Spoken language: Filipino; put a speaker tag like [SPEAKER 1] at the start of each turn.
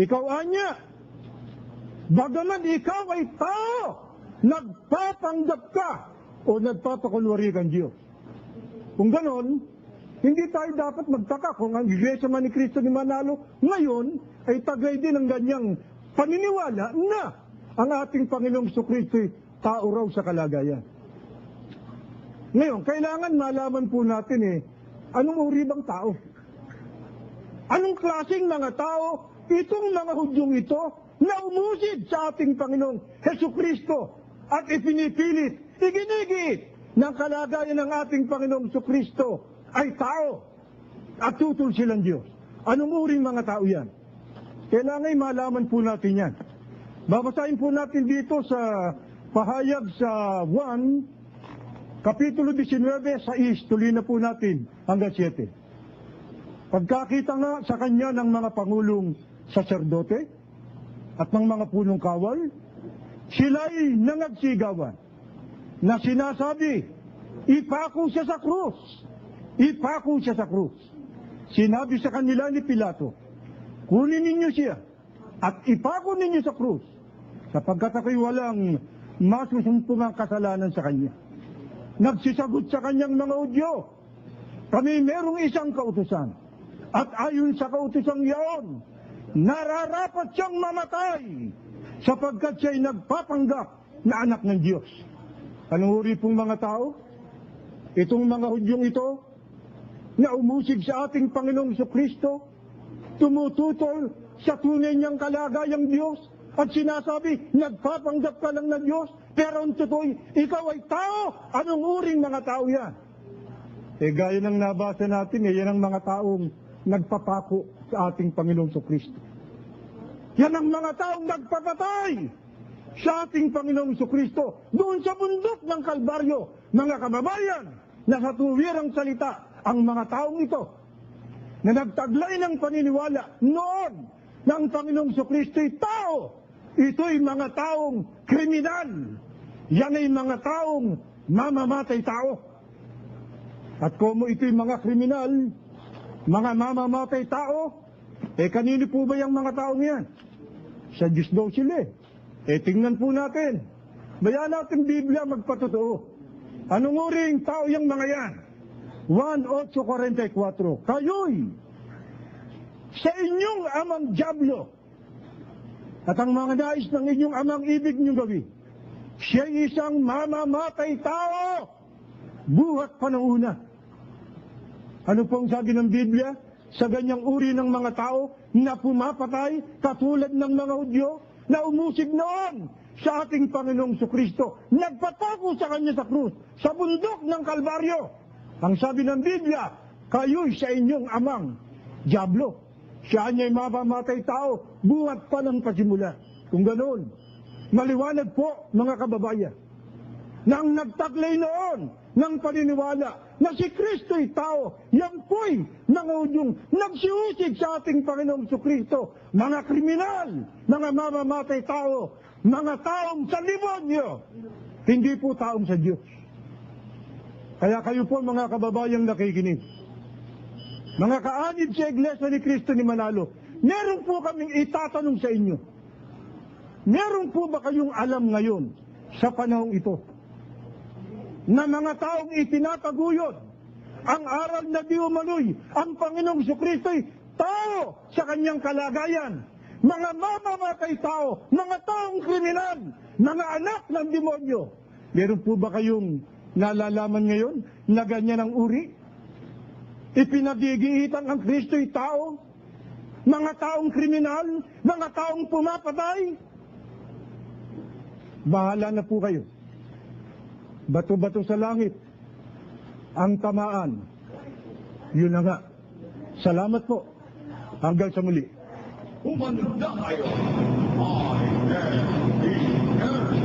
[SPEAKER 1] Ikaw anya, bagaman ikaw ay tao, nagpapanggap ka o nagpapakulwari kang Diyos. Kung ganon, hindi tayo dapat magtaka kung ang Iglesia man ni Kristo ni Manalo ngayon ay tagay din ng ganyang paniniwala na ang ating Panginoong Kristo ay tao raw sa kalagayan. Ngayon, kailangan malaman po natin eh, anong uri bang tao? Anong klaseng mga tao itong mga hudyong ito na umusid sa ating Panginoong Heso Kristo at ipinipilit, iginigit ng kalagayan ng ating Panginoong Kristo ay tao at tutol silang Diyos. Anong uring mga tao yan? Kailangan malaman po natin yan. Babasahin po natin dito sa pahayag sa 1, Kapitulo 19, sa East, tuloy na po natin hanggang 7. Pagkakita nga sa kanya ng mga pangulong saserdote at ng mga punong kawal, sila'y nangagsigawan na sinasabi, ipako siya sa krus, ipako siya sa krus. Sinabi sa kanila ni Pilato, kunin ninyo siya at ipako ninyo sa krus sapagkat ako'y walang masusumpungang kasalanan sa kanya. Nagsisagot sa kanyang mga udyo, kami merong isang kautusan at ayon sa kautusan iyon, nararapat siyang mamatay sapagkat siya'y nagpapanggap na anak ng Diyos. Anong uri pong mga tao? Itong mga hudyong ito na umusig sa ating Panginoong Kristo, tumututol sa tunay niyang kalagayang Diyos at sinasabi, nagpapanggap ka lang ng Diyos, pero ang totoo, ikaw ay tao. Anong uring mga tao yan? Eh gaya ng nabasa natin, eh, yan ang mga taong nagpapako sa ating Panginoong Kristo. Yan ang mga taong nagpapatay sa ating Panginoong Kristo doon sa bundok ng Kalbaryo. Mga kababayan, na sa tuwirang salita, ang mga taong ito na nagtaglay ng paniniwala noon ng Panginoong Kristo'y tao. Ito'y mga taong kriminal. Yan ay mga taong mamamatay tao. At kung ito'y mga kriminal, mga mamamatay tao, eh kanino po ba yung mga taong yan? Sa Diyos daw sila eh. Eh tingnan po natin. Bayan natin Biblia magpatotoo. Anong uring tao yung mga yan? 1.8.44 Kayo'y sa inyong amang Diablo at ang mga nais ng inyong amang ibig niyong gawin. Siya'y isang mamamatay tao buhat pa ng una. Ano pong sabi ng Biblia? Sa ganyang uri ng mga tao na pumapatay katulad ng mga Hudyo na umusig noon sa ating Panginoong Kristo. Nagpatako sa kanya sa krus, sa bundok ng Kalbaryo. Ang sabi ng Biblia, kayo'y sa inyong amang Diablo. Siya niya'y mamamatay tao, buhat pa ng pasimula. Kung ganoon, maliwanag po mga kababayan, na ang nagtaglay noon ng paniniwala na si Kristo'y tao, yan po'y nangudyong nagsiusig sa ating Panginoong Kristo, mga kriminal, mga mamamatay tao, mga taong sa demonyo, hindi po taong sa Diyos. Kaya kayo po mga kababayang nakikinig, mga kaanib sa Iglesia ni Kristo ni Manalo, meron po kaming itatanong sa inyo. Meron po ba kayong alam ngayon sa panahong ito na mga taong itinataguyod ang aral na di umano'y ang Panginoong Kristo'y tao sa kanyang kalagayan. Mga mamamatay tao, mga taong kriminal, mga anak ng demonyo. Meron po ba kayong nalalaman ngayon na ganyan ang uri? Ipinagigitan ang Kristo'y tao, mga taong kriminal, mga taong pumapatay. Bahala na po kayo. Bato-bato sa langit, ang tamaan. Yun na nga. Salamat po. Hanggang sa muli.
[SPEAKER 2] Umanda kayo. I am the